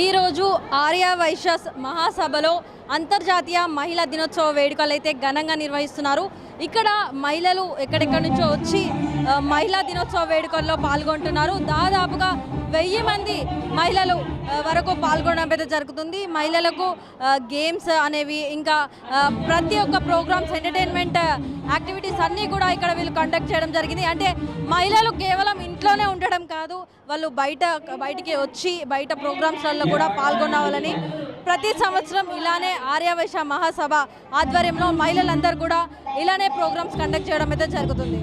ఈరోజు ఆర్య వైశ్య మహాసభలో అంతర్జాతీయ మహిళా దినోత్సవ వేడుకలు అయితే ఘనంగా నిర్వహిస్తున్నారు. ఇక్కడ మహిళలు ఎక్కడెక్కడి నుంచో వచ్చి మహిళా దినోత్సవ వేడుకల్లో పాల్గొంటున్నారు. దాదాపుగా వెయ్యి మంది మహిళలు వరకు పాల్గొనడం అయితే జరుగుతుంది. మహిళలకు గేమ్స్ అనేవి ఇంకా ప్రతి ఒక్క ప్రోగ్రామ్స్ ఎంటర్టైన్మెంట్ యాక్టివిటీస్ అన్నీ కూడా ఇక్కడ వీళ్ళు కండక్ట్ చేయడం జరిగింది. అంటే మహిళలు కేవలం ఇంట్లోనే ఉండడం కాదు వాళ్ళు బయట బయటికి వచ్చి బయట ప్రోగ్రామ్స్లలో కూడా పాల్గొనవాలని ప్రతి సంవత్సరం ఇలానే ఆర్యవైశ్య మహాసభ ఆధ్వర్యంలో మహిళలందరూ కూడా ఇలానే ప్రోగ్రామ్స్ కండక్ట్ చేయడం అయితే జరుగుతుంది.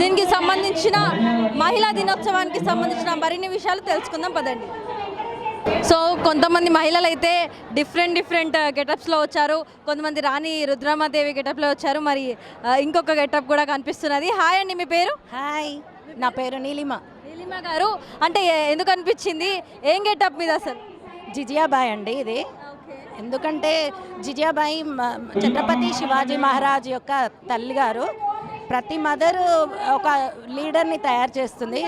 దీనికి సంబంధించిన మహిళా దినోత్సవానికి సంబంధించిన మరిన్ని విషయాలు తెలుసుకుందాం పదండి. సో కొంతమంది మహిళలు అయితే డిఫరెంట్ డిఫరెంట్ గెటప్స్లో వచ్చారు. కొంతమంది రాణి రుద్రమాదేవి గెటప్లో వచ్చారు. మరి ఇంకొక గెటప్ కూడా కనిపిస్తున్నది. హాయ్ అండి మీ పేరు? హాయ్ నా పేరు నీలిమ. నీలిమ గారు. అంటే ఎందుకు అనిపించింది? ఏం గెటప్ మీద అసలు? జిజియాబాయ్ అండి ఇది. ఎందుకంటే జిజియాబాయి ఛత్రపతి శివాజీ మహారాజ్ యొక్క తల్లి గారు. ప్రతి మదర్ ఒక లీడర్ని తయారు చేస్తుంది.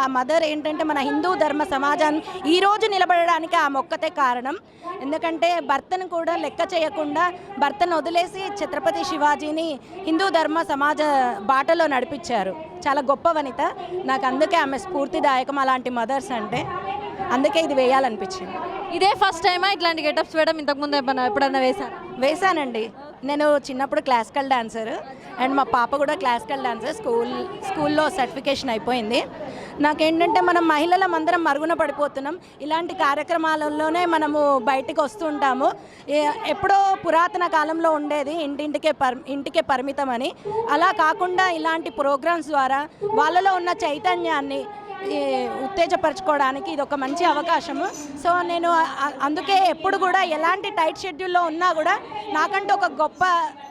ఆ మదర్ ఏంటంటే మన హిందూ ధర్మ సమాజాన్ని ఈ రోజు నిలబడడానికి ఆ మొక్కతే కారణం. ఎందుకంటే భర్తను కూడా లెక్క చేయకుండా భర్తను వదిలేసి ఛత్రపతి శివాజీని హిందూ ధర్మ సమాజ బాటలో నడిపించారు. చాలా గొప్ప వనిత. నాకు అందుకే ఆమె స్ఫూర్తిదాయకం అలాంటి మదర్స్ అంటే. అందుకే ఇది వేయాలనిపించింది. ఇదే ఫస్ట్ టైమా ఇట్లాంటి గెటప్స్ వేయడం ఇంతకుముందు ఎప్పుడన్నా వేశారు? వేశానండి. నేను చిన్నప్పుడు క్లాసికల్ డాన్సర్ అండ్ మా పాప కూడా క్లాసికల్ డాన్సర్ స్కూల్ స్కూల్లో సర్టిఫికేషన్ అయిపోయింది. నాకేంటంటే మనం మహిళలం అందరం మరుగున పడిపోతున్నాం. ఇలాంటి కార్యక్రమాలలోనే మనము బయటికి వస్తుంటాము ఎప్పుడో పురాతన కాలంలో ఉండేది ఇంటింటికే పర్ ఇంటికే పరిమితం అని అలా కాకుండా ఇలాంటి ప్రోగ్రామ్స్ ద్వారా వాళ్ళలో ఉన్న చైతన్యాన్ని ఉత్తేజపరచుకోవడానికి ఇది ఒక మంచి అవకాశము. సో నేను అందుకే ఎప్పుడు కూడా ఎలాంటి టైట్ షెడ్యూల్లో ఉన్నా కూడా నాకంటూ ఒక గొప్ప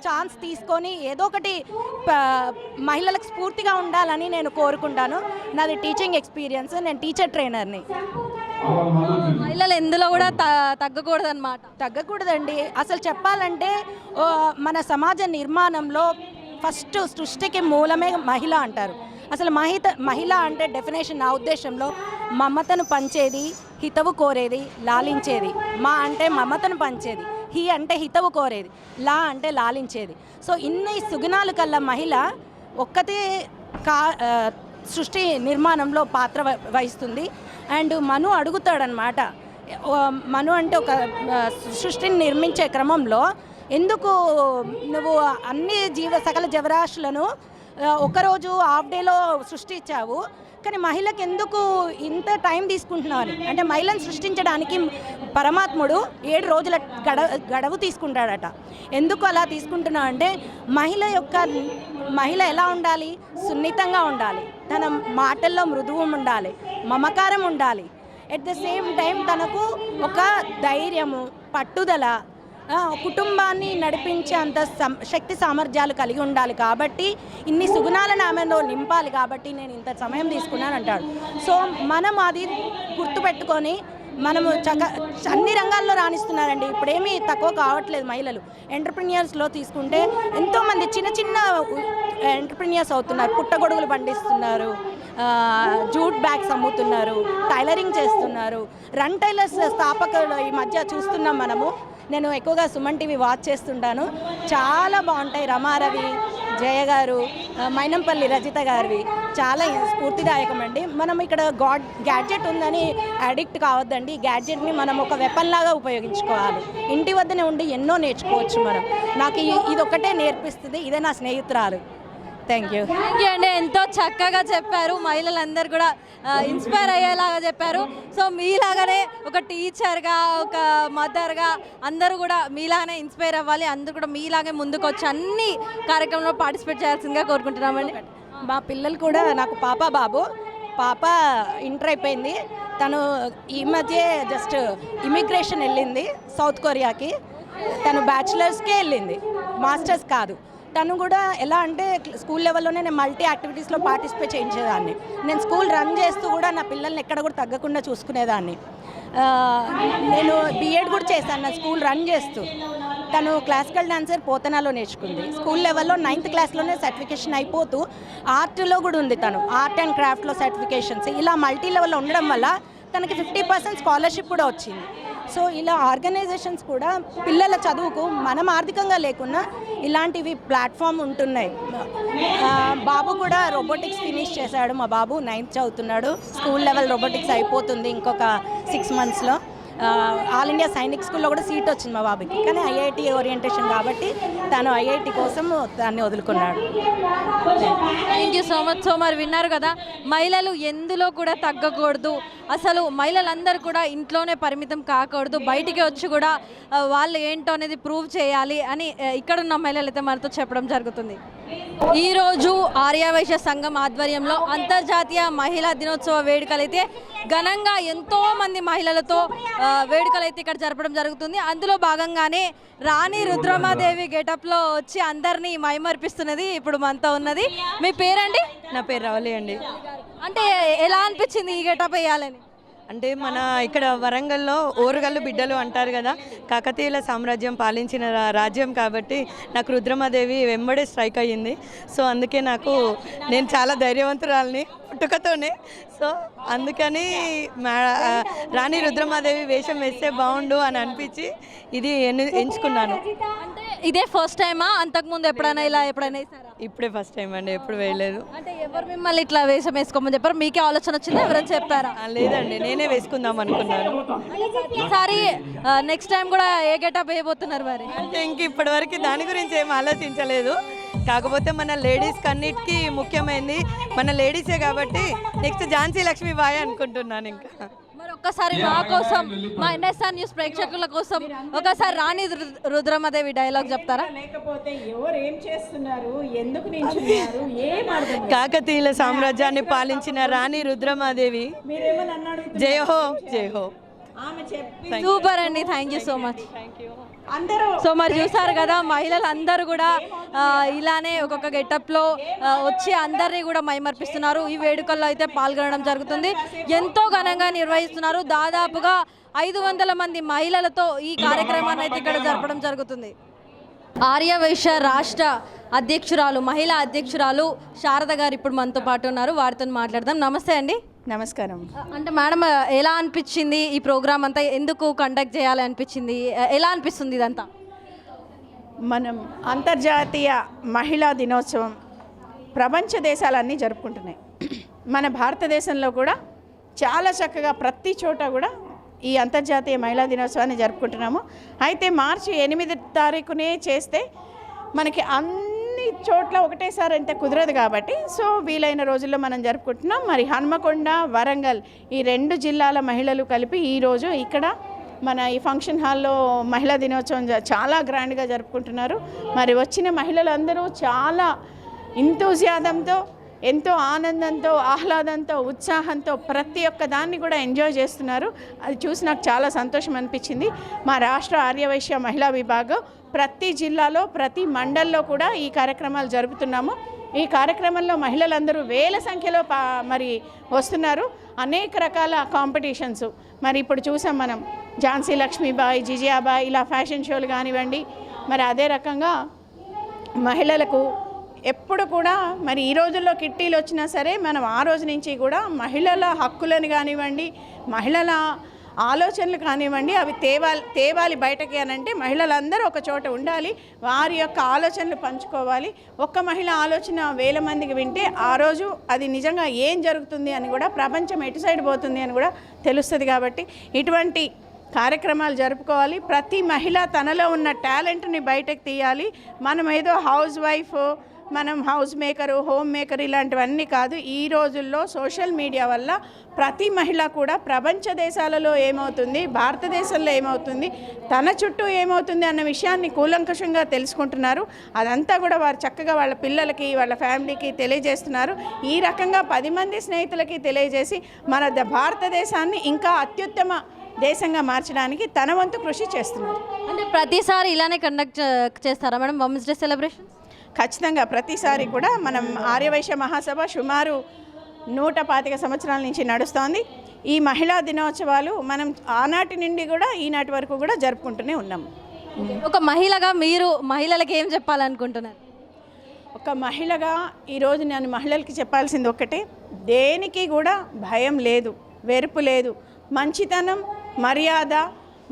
ఛాన్స్ తీసుకొని ఏదో ఒకటి మహిళలకు స్ఫూర్తిగా ఉండాలని నేను కోరుకుంటాను. నాది టీచింగ్ ఎక్స్పీరియన్స్ నేను టీచర్ ట్రైనర్ని. మహిళలు ఎందులో కూడా త- తగ్గకూడదు అనమాట తగ్గకూడదండి. అసలు చెప్పాలంటే మన సమాజ నిర్మాణంలో ఫస్ట్ సృష్టికి మూలమే మహిళ అంటారు. అసలు మహిత మహిళ అంటే డెఫినేషన్ నా ఉద్దేశంలో మమతను పంచేది హితవు కోరేది లాలించేది. మా అంటే మమతను పంచేది హి అంటే హితవు కోరేది లా అంటే లాలించేది. సో ఇన్ని సుగుణాలు కల్లా మహిళ ఒక్కతే కా సృష్టి నిర్మాణంలో పాత్ర వహిస్తుంది. అండ్ మను అడుగుతాడనమాట మను అంటే ఒక సృష్టిని నిర్మించే క్రమంలో ఎందుకు నువ్వు అన్ని జీవ సకల జీవరాశులను ఒకరోజు హాఫ్ డేలో సృష్టించావు. కానీ మహిళకి ఎందుకు ఇంత టైం తీసుకుంటున్నారు? అంటే మహిళను సృష్టించడానికి పరమాత్ముడు ఏడు రోజుల గడ గడవు తీసుకుంటాడట. ఎందుకు అలా తీసుకుంటున్నావు అంటే మహిళ యొక్క మహిళ ఎలా ఉండాలి? సున్నితంగా ఉండాలి. తన మాటల్లో మృదువం ఉండాలి. మమకారం ఉండాలి. ఎట్ ద సేమ్ టైం తనకు ఒక ధైర్యము పట్టుదల కుటుంబాన్ని నడిపించే అంత శక్తి సామర్థ్యాలు కలిగి ఉండాలి కాబట్టి ఇన్ని సుగుణాలను ఆమెలో నింపాలి కాబట్టి నేను ఇంత సమయం తీసుకున్నాను అంటాడు సో మనం అది గుర్తుపెట్టుకొని మనము చక అన్ని రంగాల్లో రాణిస్తున్నారండి. ఇప్పుడేమీ తక్కువ కావట్లేదు మహిళలు. ఎంటర్ప్రినియర్స్లో తీసుకుంటే ఎంతోమంది చిన్న చిన్న ఎంటర్ప్రినియర్స్ అవుతున్నారు. పుట్టగొడుగులు పండిస్తున్నారు. జూట్ బ్యాగ్స్ అమ్ముతున్నారు. టైలరింగ్ చేస్తున్నారు. రన్ టైలర్స్ స్థాపకులు ఈ మధ్య చూస్తున్నాం మనము. నేను ఎక్కువగా సుమన్ టీవీ వాచ్ చేస్తుంటాను. చాలా బాగుంటాయి రమారవి జయ గారు మైనంపల్లి రజిత గారివి. చాలా స్ఫూర్తిదాయకం అండి. మనం ఇక్కడ గాడ్ గ్యాడ్జెట్ ఉందని అడిక్ట్ కావద్దండి. గ్యాడ్జెట్ని మనం ఒక వెపన్ లాగా ఉపయోగించుకోవాలి. ఇంటి వద్దనే ఉండి ఎన్నో నేర్చుకోవచ్చు మనం. నాకు ఇది ఒకటే నేర్పిస్తుంది. ఇదే నా స్నేహితురాలు. థ్యాంక్ యూ థ్యాంక్ యూ అండి ఎంతో చక్కగా చెప్పారు. మహిళలందరూ కూడా ఇన్స్పైర్ అయ్యేలాగా చెప్పారు. సో మీలాగానే ఒక టీచర్గా ఒక మదర్గా అందరూ కూడా మీలాగానే ఇన్స్పైర్ అవ్వాలి. అందరూ కూడా మీలాగే ముందుకు వచ్చి అన్ని కార్యక్రమంలో పార్టిసిపేట్ చేయాల్సిందిగా కోరుకుంటున్నామండి. మా పిల్లలు కూడా నాకు పాప బాబు పాప ఇంటర్ అయిపోయింది. తను ఈ మధ్య జస్ట్ ఇమిగ్రేషన్ వెళ్ళింది సౌత్ కొరియాకి తను బ్యాచిలర్స్కే వెళ్ళింది మాస్టర్స్ కాదు. తను కూడా ఎలా అంటే స్కూల్ లెవెల్లోనే నేను మల్టీ యాక్టివిటీస్లో పార్టిసిపేట్ చేయించేదాన్ని. నేను స్కూల్ రన్ చేస్తూ కూడా నా పిల్లల్ని ఎక్కడ కూడా తగ్గకుండా చూసుకునేదాన్ని. నేను బీఎడ్ కూడా చేశాను నా స్కూల్ రన్ చేస్తూ. తను క్లాసికల్ డాన్సర్ పోతనాలో నేర్చుకుంది. స్కూల్ లెవెల్లో నైన్త్ క్లాస్లోనే సర్టిఫికేషన్ అయిపోతూ ఆర్ట్లో కూడా ఉంది తను. ఆర్ట్ అండ్ క్రాఫ్ట్లో సర్టిఫికేషన్స్. ఇలా మల్టీ లెవెల్లో ఉండడం వల్ల తనకి ఫిఫ్టీ పర్సెంట్ స్కాలర్షిప్ కూడా వచ్చింది. సో ఇలా ఆర్గనైజేషన్స్ కూడా పిల్లల చదువుకు మనం ఆర్థికంగా లేకున్నా ఇలాంటివి ప్లాట్ఫామ్ ఉంటున్నాయి. బాబు కూడా రోబోటిక్స్ ఫినిష్ చేశాడు. మా బాబు నైన్త్ చదువుతున్నాడు. స్కూల్ లెవెల్ రోబోటిక్స్ అయిపోతుంది ఇంకొక సిక్స్ మంత్స్లో. ఆల్ ఇండియా సైనిక్ స్కూల్లో కూడా సీట్ వచ్చింది మా బాబుకి. కానీ ఐఐటి ఓరియంటేషన్ కాబట్టి తను ఐఐటి కోసం దాన్ని వదులుకున్నాడు. Thank you so much so మరి విన్నారు కదా మహిళలు ఎందులో కూడా తగ్గకూడదు. అసలు మహిళలందరూ కూడా ఇంట్లోనే పరిమితం కాకూడదు. బయటికి వచ్చి కూడా వాళ్ళు ఏంటో అనేది ప్రూవ్ చేయాలి అని ఇక్కడున్న మహిళలు అయితే మనతో చెప్పడం జరుగుతుంది. ఈరోజు ఆర్యవైశ్య సంఘం ఆధ్వర్యంలో అంతర్జాతీయ మహిళా దినోత్సవ వేడుకలు అయితే ఘనంగా ఎంతో మంది మహిళలతో వేడుకలు అయితే ఇక్కడ జరపడం జరుగుతుంది. అందులో భాగంగానే రాణి రుద్రమాదేవి గెటప్లో వచ్చి అందరినీ మైమర్పిస్తున్నది ఇప్పుడు మనతో ఉన్నది. మీ పేరండి? నా పేరు రవలి అండి. అంటే ఎలా అనిపించింది ఈ గెటప్ వేయాలని? అంటే మన ఇక్కడ వరంగల్లో ఓరుగల్లు బిడ్డలు అంటారు కదా కాకతీయుల సామ్రాజ్యం పాలించిన రా- రాజ్యం కాబట్టి నాకు రుద్రమాదేవి వెంబడే స్ట్రైక్ అయ్యింది. సో అందుకే నాకు నేను చాలా ధైర్యవంతురాలని పుట్టుకతోనే. సో అందుకని మా రాణి రుద్రమాదేవి వేషం వేస్తే బాగుండు అని అనిపించి ఇది ఎంచుకున్నాను. అంటే ఇదే ఫస్ట్ టైమా అంతకుముందు ఎప్పుడైనా ఇలా ఎప్పుడైనా ఇప్పుడే ఫస్ట్ టైం అండి ఎప్పుడు వేయలేదు. అంటే ఎవరు మిమ్మల్ని ఇట్లా వేషం వేసుకోమని చెప్పారు? మీకే ఆలోచన వచ్చిందా? ఎవరైనా చెప్తారా? ఆ, లేదండి నేనే వేసుకుందాం అనుకున్నాను. ఈసారి నెక్స్ట్ టైం కూడా ఏ గెటప్ వేయబోతున్నారు మరి? అంటే ఇంక ఇప్పటివరకు దాని గురించి ఏం ఆలోచించలేదు. కాకపోతే మన లేడీస్ కన్నిటికీ ముఖ్యమైనది మన లేడీసే కాబట్టి నెక్స్ట్ ఝాన్సీ లక్ష్మీబాయి అనుకుంటున్నాను ఇంకా. ఒక్కసారి మా కోసం మా ఎన్ఎస్ఆర్ న్యూస్ ప్రేక్షకుల కోసం ఒకసారి రాణి రుద్రమదేవి డైలాగ్ చెప్తారా? లేకపోతే ఎవరు ఏం చేస్తున్నారు? ఎందుకు నించున్నారు? ఏం అర్థం కాదు. కాకతీయుల సామ్రాజ్యాన్ని పాలించిన రాణి రుద్రమాదేవి. మీరేమని అన్నాడు జయ హో జయ హో ఆమె చెప్పి సూపర్ అండి. థ్యాంక్ యూ సో మచ్ అందరూ సో మరి చూసారు కదా మహిళలు అందరూ కూడా ఇలానే ఒక్కొక్క గెటప్లో వచ్చి అందరినీ కూడా మైమర్పిస్తున్నారు. ఈ వేడుకల్లో అయితే పాల్గొనడం జరుగుతుంది. ఎంతో ఘనంగా నిర్వహిస్తున్నారు. దాదాపుగా ఐదు వందల మంది మహిళలతో ఈ కార్యక్రమాన్ని అయితే ఇక్కడ జరపడం జరుగుతుంది. ఆర్యవైశ్య రాష్ట్ర అధ్యక్షురాలు మహిళా అధ్యక్షురాలు శారద గారు ఇప్పుడు మనతో పాటు ఉన్నారు. వారితో మాట్లాడదాం. నమస్తే అండి. నమస్కారం. అంటే మేడం ఎలా అనిపించింది ఈ ప్రోగ్రామ్ అంతా? ఎందుకు కండక్ట్ చేయాలి అనిపించింది? ఎలా అనిపిస్తుంది ఇదంతా? మనం అంతర్జాతీయ మహిళా దినోత్సవం ప్రపంచ దేశాలన్నీ జరుపుకుంటున్నాయి. మన భారతదేశంలో కూడా చాలా చక్కగా ప్రతి చోట కూడా ఈ అంతర్జాతీయ మహిళా దినోత్సవాన్ని జరుపుకుంటున్నాము. అయితే మార్చి ఎనిమిది తారీఖునే చేస్తే మనకి అన్ని చోట్ల ఒకటేసారి అంటే కుదరదు కాబట్టి సో వీలైన రోజుల్లో మనం జరుపుకుంటున్నాం. మరి హన్మకొండ వరంగల్ ఈ రెండు జిల్లాల మహిళలు కలిపి ఈరోజు ఇక్కడ మన ఈ ఫంక్షన్ హాల్లో మహిళా దినోత్సవం చాలా గ్రాండ్గా జరుపుకుంటున్నారు. మరి వచ్చిన మహిళలందరూ చాలా ఇంతూజియాదంతో ఎంతో ఆనందంతో ఆహ్లాదంతో ఉత్సాహంతో ప్రతి ఒక్క దాన్ని కూడా ఎంజాయ్ చేస్తున్నారు. అది చూసి నాకు చాలా సంతోషం అనిపించింది. మా రాష్ట్ర ఆర్యవైశ్య మహిళా విభాగం ప్రతి జిల్లాలో ప్రతి మండల్లో కూడా ఈ కార్యక్రమాలు జరుపుతున్నాము. ఈ కార్యక్రమంలో మహిళలందరూ వేల సంఖ్యలో పా మరి వస్తున్నారు. అనేక రకాల కాంపిటీషన్స్. మరి ఇప్పుడు చూసాం మనం ఝాన్సీ లక్ష్మీబాయి జిజియాబాయి ఇలా ఫ్యాషన్ షోలు కానివ్వండి మరి అదే రకంగా మహిళలకు ఎప్పుడు కూడా మరి ఈ రోజుల్లో కిట్టీలు వచ్చినా సరే మనం ఆ రోజు నుంచి కూడా మహిళల హక్కులను కానివ్వండి మహిళల ఆలోచనలు కానివ్వండి అవి తేవాలి తేవాలి బయటకి అని అంటే మహిళలందరూ ఒక చోట ఉండాలి వారి యొక్క ఆలోచనలు పంచుకోవాలి. ఒక్క మహిళ ఆలోచన వేల మందికి వింటే ఆ రోజు అది నిజంగా ఏం జరుగుతుంది అని కూడా ప్రపంచం ఎటు సైడ్ పోతుంది అని కూడా తెలుస్తుంది కాబట్టి ఇటువంటి కార్యక్రమాలు జరుపుకోవాలి. ప్రతి మహిళ తనలో ఉన్న టాలెంట్ని బయటకు తీయాలి. మనం ఏదో హౌస్ వైఫ్ మనం హౌస్ మేకరు హోమ్ మేకర్ ఇలాంటివన్నీ కాదు ఈ రోజుల్లో సోషల్ మీడియా వల్ల ప్రతి మహిళ కూడా ప్రపంచ దేశాలలో ఏమవుతుంది భారతదేశంలో ఏమవుతుంది తన చుట్టూ ఏమవుతుంది అన్న విషయాన్ని కూలంకషంగా తెలుసుకుంటున్నారు. అదంతా కూడా వారు చక్కగా వాళ్ళ పిల్లలకి వాళ్ళ ఫ్యామిలీకి తెలియజేస్తున్నారు. ఈ రకంగా పది మంది స్నేహితులకి తెలియజేసి మన ద- భారతదేశాన్ని ఇంకా అత్యుత్తమ దేశంగా మార్చడానికి తన వంతు కృషి చేస్తున్నారు. అంటే ప్రతిసారి ఇలానే కండక్ట్ చేస్తారా మేడం? ఉమెన్స్ డే సెలబ్రేషన్ ఖచ్చితంగా ప్రతిసారి కూడా మనం ఆర్యవైశ్య మహాసభ సుమారు నూట పాతిక సంవత్సరాల నుంచి నడుస్తోంది. ఈ మహిళా దినోత్సవాలు మనం ఆనాటి నుండి కూడా ఈనాటి వరకు కూడా జరుపుకుంటూనే ఉన్నాము ఒక మహిళగా మీరు మహిళలకు ఏం చెప్పాలనుకుంటున్నారు? ఒక మహిళగా ఈరోజు నేను మహిళలకి చెప్పాల్సింది ఒక్కటే. దేనికి కూడా భయం లేదు వెరుపు లేదు. మంచితనం మర్యాద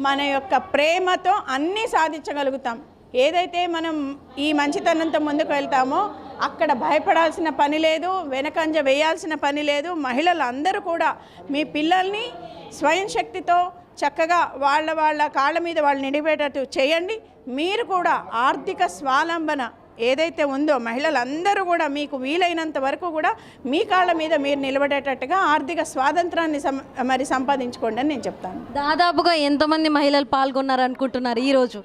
మన యొక్క ప్రేమతో అన్నీ సాధించగలుగుతాం. ఏదైతే మనం ఈ మంచితనంతో ముందుకు వెళ్తామో అక్కడ భయపడాల్సిన పని లేదు వెనకంజ వేయాల్సిన పని లేదు. మహిళలు అందరూ కూడా మీ పిల్లల్ని స్వయం శక్తితో చక్కగా వాళ్ళ వాళ్ళ కాళ్ళ మీద వాళ్ళు నిడిపేటట్టు చేయండి. మీరు కూడా ఆర్థిక స్వాలంబన ఏదైతే ఉందో మహిళలందరూ కూడా మీకు వీలైనంత వరకు కూడా మీ కాళ్ళ మీద మీరు నిలబడేటట్టుగా ఆర్థిక స్వాతంత్రాన్ని సం- మరి సంపాదించుకోండి అని నేను చెప్తాను. దాదాపుగా ఎంతమంది మహిళలు పాల్గొన్నారు అనుకుంటున్నారు ఈరోజు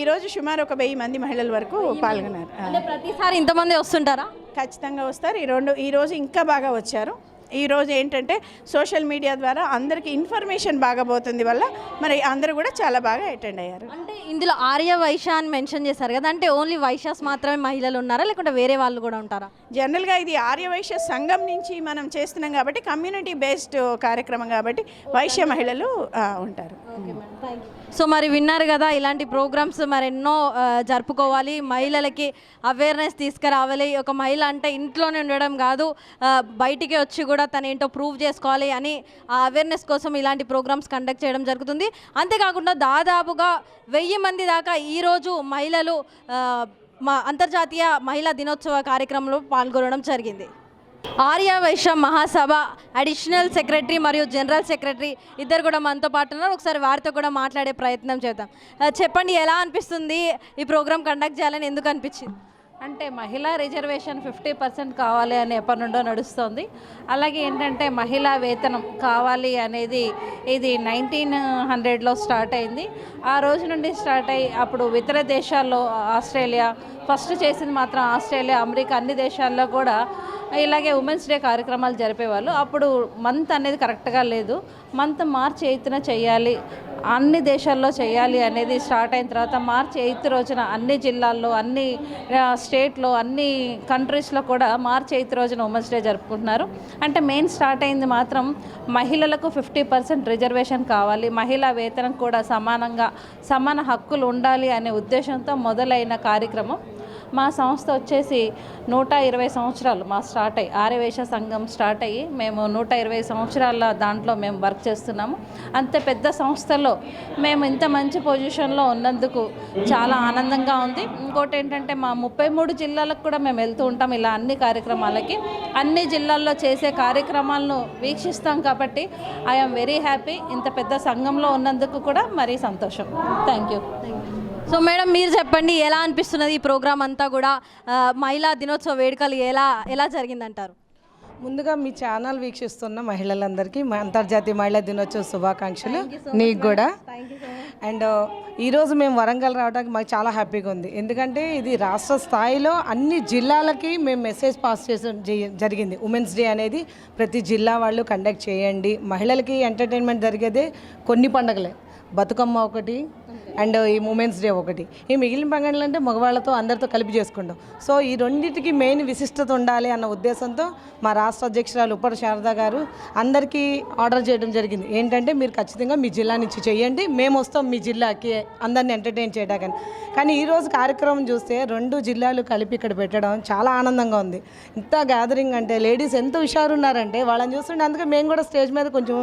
ఈరోజు సుమారు ఒక వెయ్యి మంది మహిళల వరకు పాల్గొన్నారు. ప్రతిసారి ఇంతమంది వస్తుంటారా? ఖచ్చితంగా వస్తారు. ఈ రెండు ఈరోజు ఇంకా బాగా వచ్చారు. ఈరోజు ఏంటంటే సోషల్ మీడియా ద్వారా అందరికీ ఇన్ఫర్మేషన్ బాగా పోతుంది వల్ల మరి అందరూ కూడా చాలా బాగా అటెండ్ అయ్యారు. అంటే ఇందులో ఆర్య వైశ్య అని మెన్షన్ చేశారు కదా అంటే ఓన్లీ వైశ్యాస్ మాత్రమే మహిళలు ఉన్నారా లేకుంటే వేరే వాళ్ళు కూడా ఉంటారా? జనరల్గా ఇది ఆర్యవైశ్య సంఘం నుంచి మనం చేస్తున్నాం కాబట్టి కమ్యూనిటీ బేస్డ్ కార్యక్రమం కాబట్టి వైశ్య మహిళలు ఉంటారు. సో మరి విన్నారు కదా ఇలాంటి ప్రోగ్రామ్స్ మరి ఎన్నో జరుపుకోవాలి. మహిళలకి అవేర్నెస్ తీసుకురావాలి. ఒక మహిళ అంటే ఇంట్లోనే ఉండడం కాదు బయటికి వచ్చి కూడా తను ఏంటో ప్రూవ్ చేసుకోవాలి అని ఆ అవేర్నెస్ కోసం ఇలాంటి ప్రోగ్రామ్స్ కండక్ట్ చేయడం జరుగుతుంది. అంతేకాకుండా దాదాపుగా వెయ్యి మంది దాకా ఈరోజు మహిళలు మా అంతర్జాతీయ మహిళా దినోత్సవ కార్యక్రమంలో పాల్గొనడం జరిగింది. ఆర్య వైశ్య మహాసభ అడిషనల్ సెక్రటరీ మరియు జనరల్ సెక్రటరీ ఇద్దరు కూడా మనతో పాటు ఉన్నారు. ఒకసారి వారితో కూడా మాట్లాడే ప్రయత్నం చేద్దాం. చెప్పండి ఎలా అనిపిస్తుంది ఈ ప్రోగ్రామ్ కండక్ట్ చేయాలని ఎందుకు అనిపించింది? అంటే మహిళా రిజర్వేషన్ ఫిఫ్టీ పర్సెంట్ కావాలి అని ఎప్పటి నుండో నడుస్తుంది. అలాగే ఏంటంటే మహిళా వేతనం కావాలి అనేది ఇది నైన్టీన్ హండ్రెడ్లో స్టార్ట్ అయింది. ఆ రోజు నుండి స్టార్ట్ అయ్యి అప్పుడు ఇతర దేశాల్లో ఆస్ట్రేలియా ఫస్ట్ చేసింది మాత్రం ఆస్ట్రేలియా అమెరికా అన్ని దేశాల్లో కూడా ఇలాగే ఉమెన్స్ డే కార్యక్రమాలు జరిపేవాళ్ళు. అప్పుడు మంత్ అనేది కరెక్ట్గా లేదు. మంత్ మార్చి ఎయిత్న చేయాలి. అన్ని దేశాల్లో చేయాలి అనేది స్టార్ట్ అయిన తర్వాత మార్చి ఎయిత్ రోజున అన్ని జిల్లాల్లో అన్ని స్టేట్లో అన్ని కంట్రీస్లో కూడా మార్చి ఎయిత్ రోజున ఉమెన్స్ డే జరుపుకుంటున్నారు. అంటే మెయిన్ స్టార్ట్ అయింది మాత్రం మహిళలకు ఫిఫ్టీ పర్సెంట్ రిజర్వేషన్ కావాలి. మహిళా వేతనం కూడా సమానంగా సమాన హక్కులు ఉండాలి అనే ఉద్దేశంతో మొదలైన కార్యక్రమం. మా సంస్థ వచ్చేసి నూట ఇరవై సంవత్సరాలు మా స్టార్ట్ అయ్యి ఆర్యవేశ సంఘం స్టార్ట్ అయ్యి మేము నూట ఇరవై సంవత్సరాల దాంట్లో మేము వర్క్ చేస్తున్నాము. అంత పెద్ద సంస్థలో మేము ఇంత మంచి పొజిషన్లో ఉన్నందుకు చాలా ఆనందంగా ఉంది. ఇంకోటి ఏంటంటే మా ముప్పై మూడు జిల్లాలకు కూడా మేము వెళ్తూ ఉంటాం ఇలా అన్ని కార్యక్రమాలకి. అన్ని జిల్లాల్లో చేసే కార్యక్రమాలను వీక్షిస్తాం కాబట్టి ఐఎమ్ వెరీ హ్యాపీ. ఇంత పెద్ద సంఘంలో ఉన్నందుకు కూడా మరీ సంతోషం. Thank you. సో మేడం మీరు చెప్పండి ఎలా అనిపిస్తున్నది ఈ ప్రోగ్రామ్ అంతా కూడా? మహిళా దినోత్సవ వేడుకలు ఎలా ఎలా జరిగిందంటారు? ముందుగా మీ ఛానల్ వీక్షిస్తున్న మహిళలందరికీ అంతర్జాతీయ మహిళా దినోత్సవ శుభాకాంక్షలు. నీకు కూడా. అండ్ ఈరోజు మేము వరంగల్ రావడానికి మాకు చాలా హ్యాపీగా ఉంది. ఎందుకంటే ఇది రాష్ట్ర స్థాయిలో అన్ని జిల్లాలకి మేము మెసేజ్ పాస్ చేసడం జరి- జరిగింది. ఉమెన్స్ డే అనేది ప్రతి జిల్లా వాళ్ళు కండక్ట్ చేయండి. మహిళలకి ఎంటర్టైన్మెంట్ జరిగేదే కొన్ని పండుగలే. బతుకమ్మ ఒకటి అండ్ ఈ ఉమెన్స్ డే ఒకటి. ఈ మిగిలిన పండుగలు అంటే మగవాళ్ళతో అందరితో కలిపి చేసుకుంటాం. సో ఈ రెండింటికి మెయిన్ విశిష్టత ఉండాలి అన్న ఉద్దేశంతో మా రాష్ట్ర అధ్యక్షురాలు ఉప్పటి శారద గారు అందరికీ ఆర్డర్ చేయడం జరిగింది. ఏంటంటే మీరు ఖచ్చితంగా మీ జిల్లా నుంచి చేయండి మేము వస్తాం మీ జిల్లాకి అందరిని ఎంటర్టైన్ చేయడానికి కానీ ఈరోజు కార్యక్రమం చూస్తే రెండు జిల్లాలు కలిపి ఇక్కడ పెట్టడం చాలా ఆనందంగా ఉంది. ఇంత గ్యాదరింగ్ అంటే లేడీస్ ఎంత హుషారు ఉన్నారంటే వాళ్ళని చూస్తుంటే అందుకే మేము కూడా స్టేజ్ మీద కొంచెం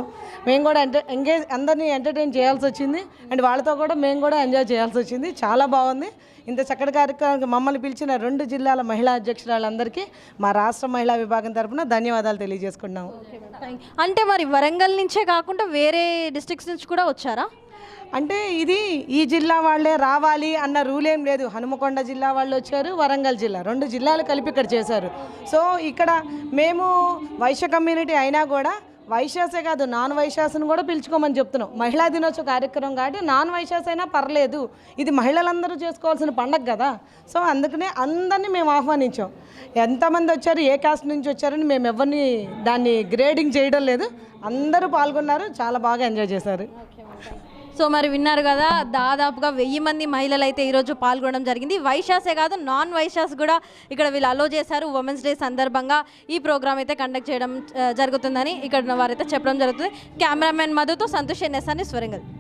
మేము కూడా ఎంటర్ ఎంగేజ్ అందరినీ ఎంటర్టైన్ చేయాల్సి వచ్చింది. అండ్ వాళ్ళతో కూడా మేము కూడా ఎంజాయ్ చేయాల్సి వచ్చింది. చాలా బాగుంది. ఇంత చక్కటి కార్యక్రమానికి మమ్మల్ని పిలిచిన రెండు జిల్లాల మహిళా అధ్యక్షురాలందరికీ మా రాష్ట్ర మహిళా విభాగం తరపున ధన్యవాదాలు తెలియజేసుకున్నాము అంటే మరి వరంగల్ నుంచే కాకుండా వేరే డిస్ట్రిక్ట్స్ నుంచి కూడా వచ్చారా? అంటే ఇది ఈ జిల్లా వాళ్ళే రావాలి అన్న రూల్ ఏం లేదు. హనుమకొండ జిల్లా వాళ్ళు వచ్చారు వరంగల్ జిల్లా రెండు జిల్లాలు కలిపి ఇక్కడ చేశారు. సో ఇక్కడ మేము వైశ్య కమ్యూనిటీ అయినా కూడా వైశాసే కాదు నాన్ వైశ్యాసను కూడా పిలుచుకోమని చెప్తున్నాం. మహిళా దినోత్సవ కార్యక్రమం కాబట్టి నాన్ వైశాస్ అయినా పర్లేదు. ఇది మహిళలందరూ చేసుకోవాల్సిన పండగ కదా. సో అందుకనే అందరినీ మేము ఆహ్వానించాం. ఎంతమంది వచ్చారు ఏ కాస్ట్ నుంచి వచ్చారని మేము ఎవరిని దాన్ని గ్రేడింగ్ చేయడం లేదు. అందరూ పాల్గొన్నారు చాలా బాగా ఎంజాయ్ చేశారు. సో మరి విన్నారు కదా దాదాపుగా వెయ్యి మంది మహిళలు అయితే ఈరోజు పాల్గొనడం జరిగింది. వైశాసే కాదు నాన్ వైశాస్ కూడా ఇక్కడ వీళ్ళు అలో చేశారు. ఉమెన్స్ డే సందర్భంగా ఈ ప్రోగ్రామ్ అయితే కండక్ట్ చేయడం జరుగుతుందని ఇక్కడ వారైతే చెప్పడం జరుగుతుంది. కెమెరామెన్ మధుతో సంతోష్ ఎన్ఎస్ అని స్వరంగల్.